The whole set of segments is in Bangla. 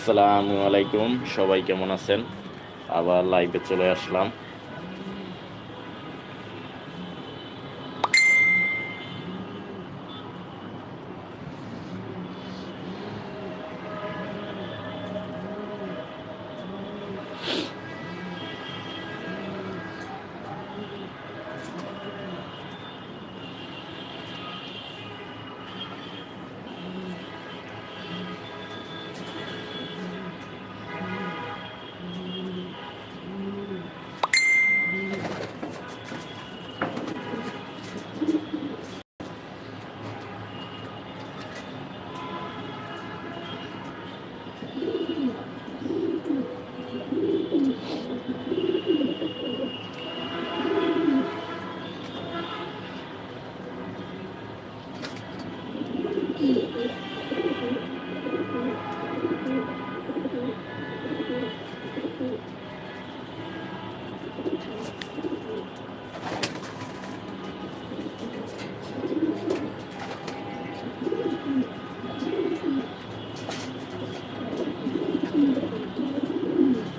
আসসালামু আলাইকুম। সবাই কেমন আছেন? আবার লাইভে চলে আসলাম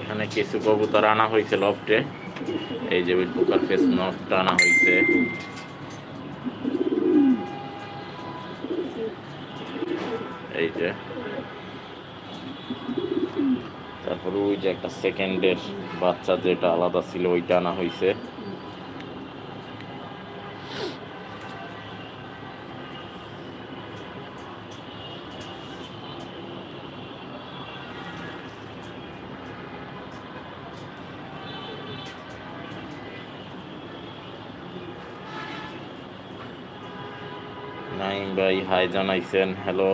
এখানে কিছু কবুতর আনা হয়েছে লফটে। এই যে পোকার ফেস নটটা আনা হয়েছে। এই যে। তারপরে ওই যে একটা সেকেন্ডের বাচ্চা যেটা আলাদা ছিল, ওইটা আনা হয়েছে। হাই জানাইছেন হ্যালো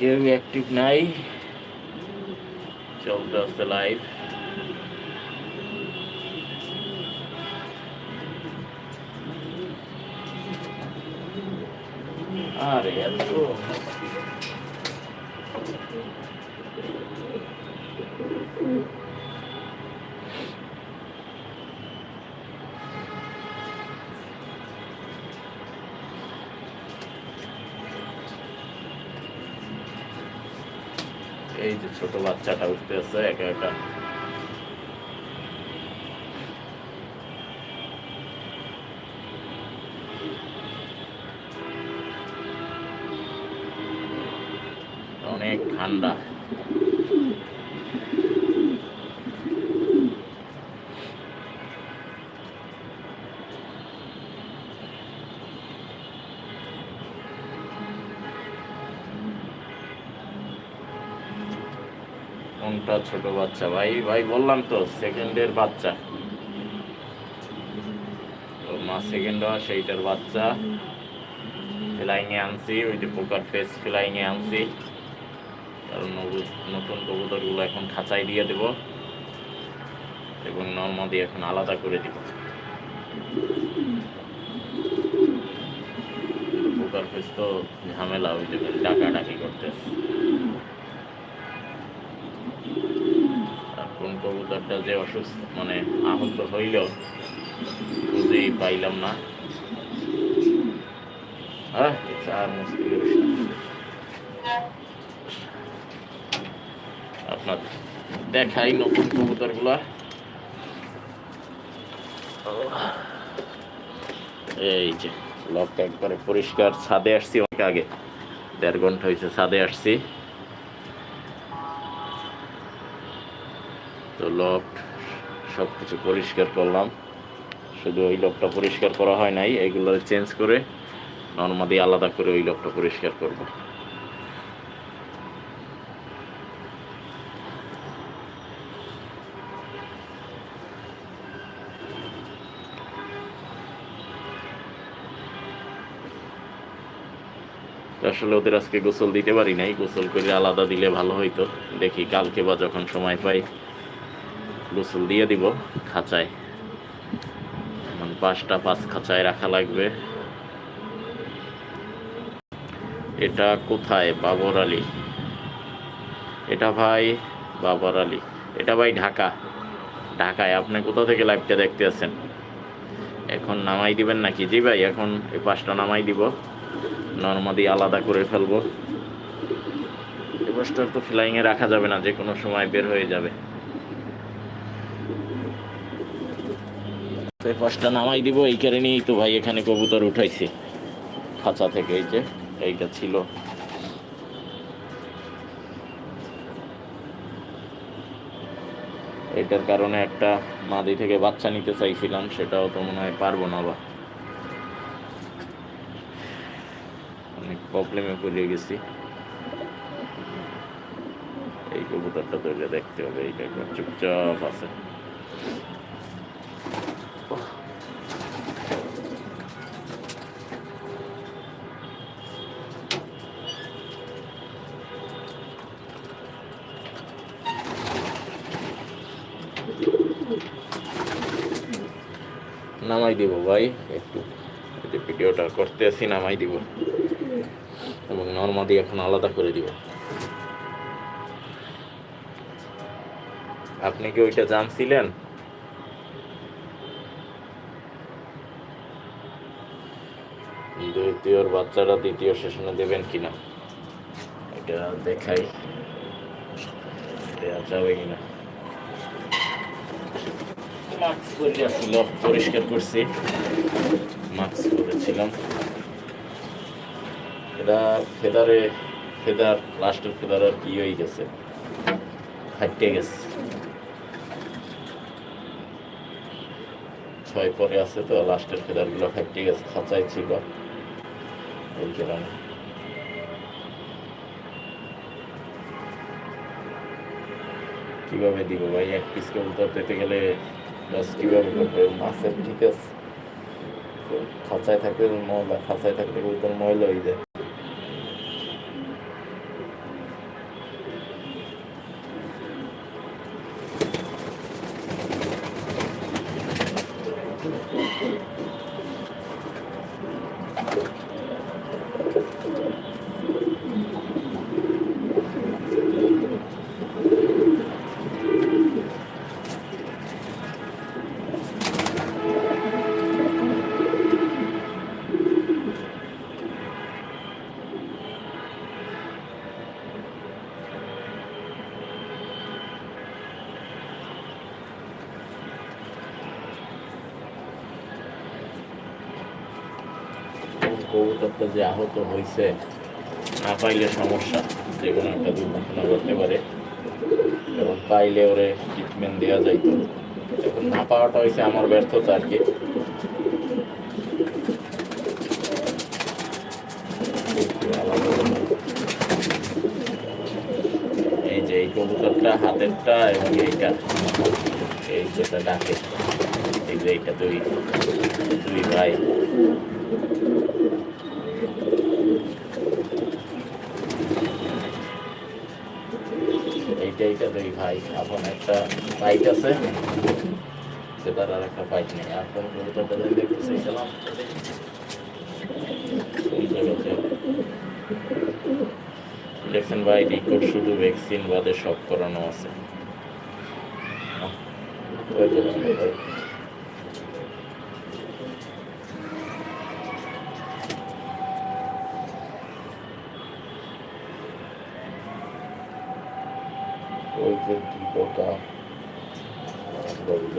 কেউ অ্যাক্টিভ নাই। চলতে আসতে লাইভ আরে এত। এই যে ছোট বাচ্চাটা উঠতে আছে একা একা। অনেক ঠান্ডা। ছোট বাচ্চা। ভাই ভাই, বললাম তো সেকেন্ডের বাচ্চা। তো মা সেকেন্ড হওয়া সেইটার বাচ্চা। ফ্লাইং এ আনছি, ওই যে পোকার ফেস ফ্লাইং এ আনছি। কারণ নতুন কবুতরগুলো এখন খাঁচাই দিয়ে দেব। এবং নর্মাদি এখন আলাদা করে দিব। পোকার ফেস তো ঝামেলা, ওই যে ডাকাডাকি করতেছে আর কোন কবুতরটা যে অসুস্থ মানে আহত হইল বুঝেই পাইলাম না। আর মুশকিল আপনার দেখাই নতুন কবুতরগুলা এই যে, লকটা একবারে পরিষ্কার, ছাদে আসছি অনেক আগে। দেড় ঘণ্টা হয়েছে ছাদে আসছি। লক সব কিছু পরিষ্কার করলাম। শুধু ওই লকটা পরিষ্কার করা হয় নাই এইগুলো চেঞ্জ করে নর্মাদি আলাদা করে ওই লোকটা পরিষ্কার করব। আসলে ওদের আজকে গোসল দিতে পারি নাই, গোসল করে আলাদা দিলে ভালো হইতো। দেখি কালকে বা যখন সময় পাই। গোসল দিয়ে দিব, খাঁচায়। এখন পাঁচটা, পাঁচ খাঁচায় রাখা লাগবে। এটা কোথায়? বাবর আলী। এটা ভাই বাবর আলী। এটা ভাই ঢাকা। ঢাকায়, আপনি কোথা থেকে লাইভটা দেখতে আছেন? এখন নামাই দিবেন নাকি? জি ভাই, এখন এই পাঁচটা নামাই দিব। নর্মাদি আলাদা করে ফেলব। এই পাঁচটা তো ফ্লাইংয়ে রাখা যাবে না যে কোনো সময় বের হয়ে যাবে। এই পাঁচটা নামাই দিব, এই কারণেই তো ভাই এখানে কবুতর উঠাইছি। খাঁচা থেকে এই যে, এইটা ছিল। এটার কারণে একটা মাদি থেকে বাচ্চা নিতে চাইছিলাম, সেটাও তো মনে হয় পারব না বা। অনেক প্রবলেমে পড়ে গেছি। এই কবুতরটা তো দেখতে হবে, এইটা চুপচাপ আছে নামাই দিব ভাই, একটু। যে ভিডিওটা আসি নামাই দিব। এবং নর্মাদি এখন আলাদা করে দিব। আপনি কি ওইটা জানছিলেন? দ্বিতীয়র বাচ্চারা দ্বিতীয় সেশনে দেবেন কিনা? এটা দেখাই। দেওয়া যাবে কিনা? পরিষ্কার করছি। মাস্ক ফেদারে, ফেদার লাস্টের ফেদার আর কি হয়ে গেছে। ফাইটে গেছে। ছয় পরে আছে তো লাস্টের ফেদারগুলো ফাইটে গেছে খাঁচাই ছিল এই কারণে। কীভাবে দিব ভাই? এক পিস কবুতর পেতে গেলে বাস কীভাবে করবে মাছের ঠিক আছে? খাঁচায় থাকলে ময়লা, খাঁচায় থাকলে কবুতর ময়লা হয়ে যায় কবুতরটা যে আহত হয়েছে, না পাইলে সমস্যা, যে কোনো একটা দুর্ঘটনা ঘটতে পারে। এবং পাইলে ওরে ট্রিটমেন্ট দেওয়া যাইতো এখন না পাওয়াটা হয়েছে আমার ব্যর্থতা আর কি। এই যে এই কবুতরটা, হাতেরটা এবং এইটা, এই যেটা ডাকে, এই যে এইটা দুই দুই ভাই। এইটা দুই ভাই এখন একটা বাইক আছে সেটার আর একটা বাইক নেই আর কোন দেখছেন ভাই শুধু ভ্যাকসিন বাদে সব করানো আছে ওই যে, কথা বলল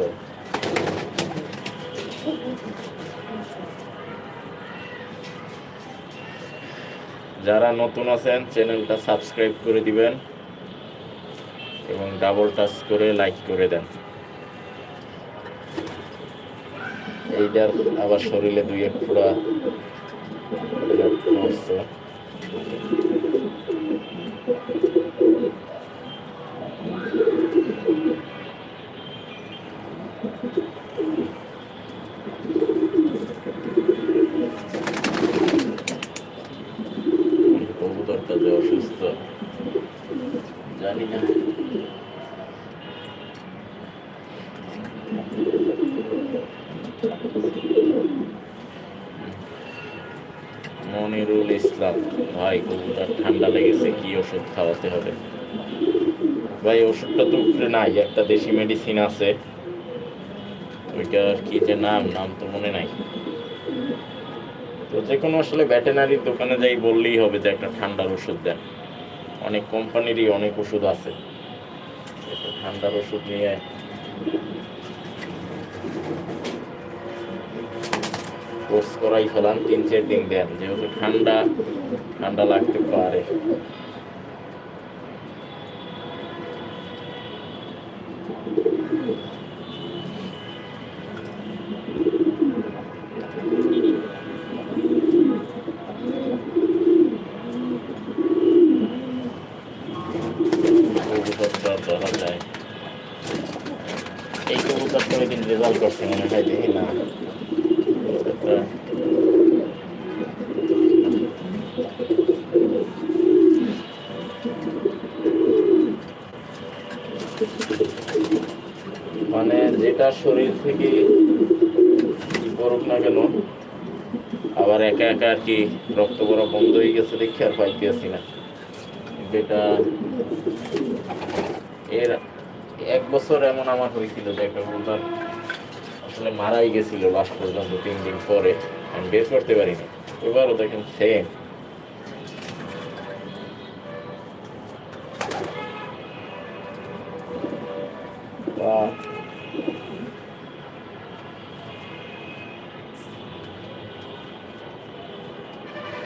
যারা নতুন আছেন চ্যানেলটা সাবস্ক্রাইব করে দিবেন এবং ডাবল টাচ করে লাইক করে দেন। এইটার আবার শরীরে দুই এক ফোড়া করছে কবুতরটা যে অসুস্থ জানি না মনিরুল ইসলাম ভাই কবুতর ঠান্ডা লেগেছে কি ওষুধ খাওয়াতে হবে ভাই ওষুধটা তো উপরে নাই একটা দেশি মেডিসিন আছে। ওইটার কি যে নাম নাম তো মনে নাই। তো যে কোনো আসলে ভেটেনারির দোকানে যাই বললেই হবে যে একটা ঠান্ডার ওষুধ দেন। অনেক কোম্পানিরই অনেক ওষুধ আছে। ঠান্ডার ওষুধ নিয়ে কোর্স করাই ফেলাম তিন চার দিন দেন। যেহেতু ঠান্ডা ঠান্ডা লাগতে পারে কবুতরটা ধরা যায় এই কবুতরটা ওই দিন মনে যেটা শরীর থেকে করুক না কেন, আবার একা একা আর কি রক্ত করা বন্ধ হয়ে গেছে দেখে আর পাইতে আসি না। যেটা এর এক বছর এমন আমার হয়েছিল যে একটা কবুতর আসলে মারাই গেছিল লাস্ট পর্যন্ত, তিন দিন পরে। আমি বের করতে পারিনি। এবারও দেখেন সেম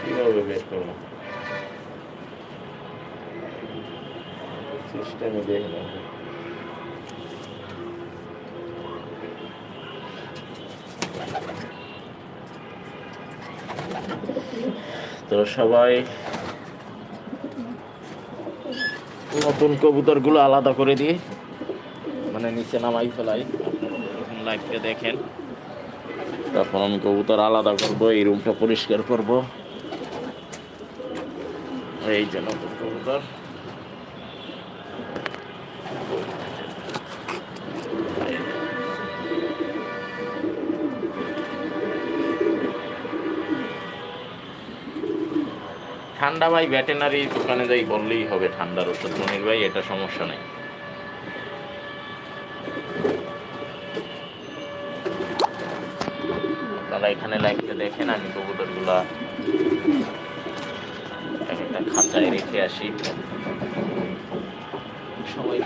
কীভাবে বের করব সিস্টেমে দেখলাম তো সবাই নতুন কবুতরগুলো আলাদা করে দিই। মানে নিচে নামাই ফেলাই। আপনারা যখন দেখেন। তখন আমি কবুতর আলাদা করব, এই রুমটা পরিষ্কার করব। এই যে নতুন কবুতর। ঠান্ডা ভাই ভেটেনারি দোকানে যাই বললেই হবে ঠান্ডার ওষুধ। মনির ভাই, এটা সমস্যা নেই। আপনারা এখানে লাইভটা দেখেন, আমি কবুতরগুলা এক একটা খাঁচায় রেখে আসি। সবাই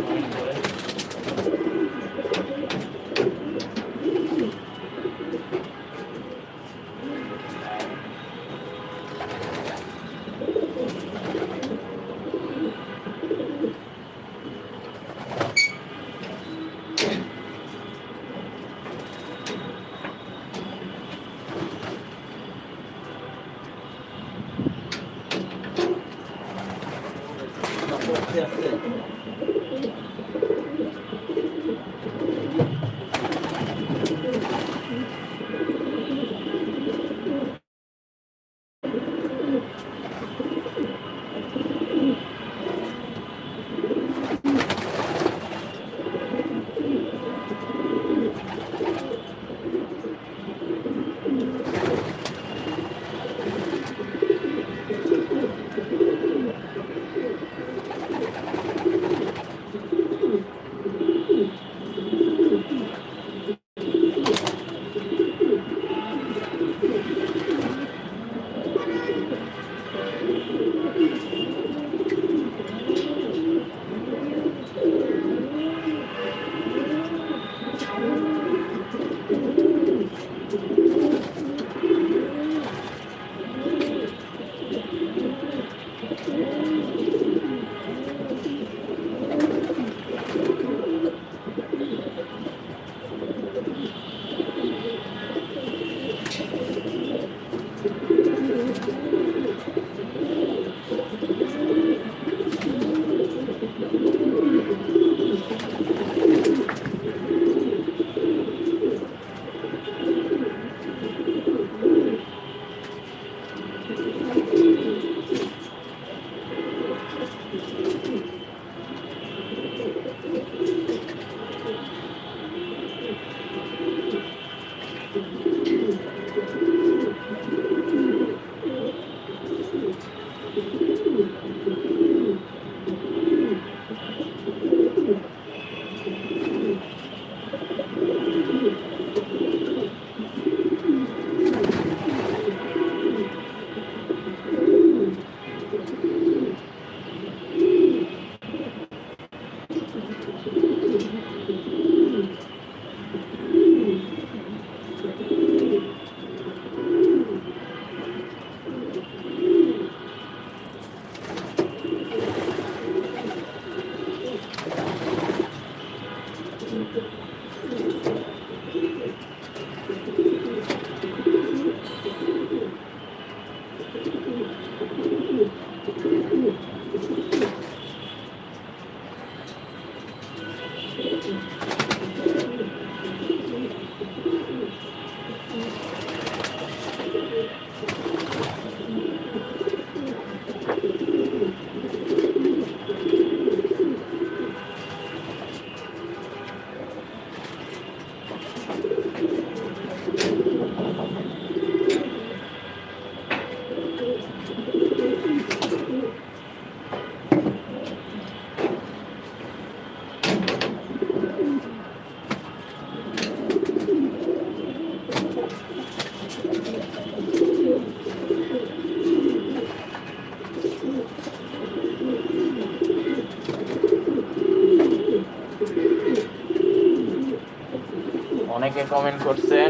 অনেকে কমেন্ট করছেন।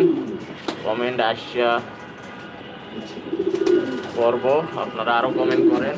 কমেন্ট আসা করব আপনারা আরও কমেন্ট করেন।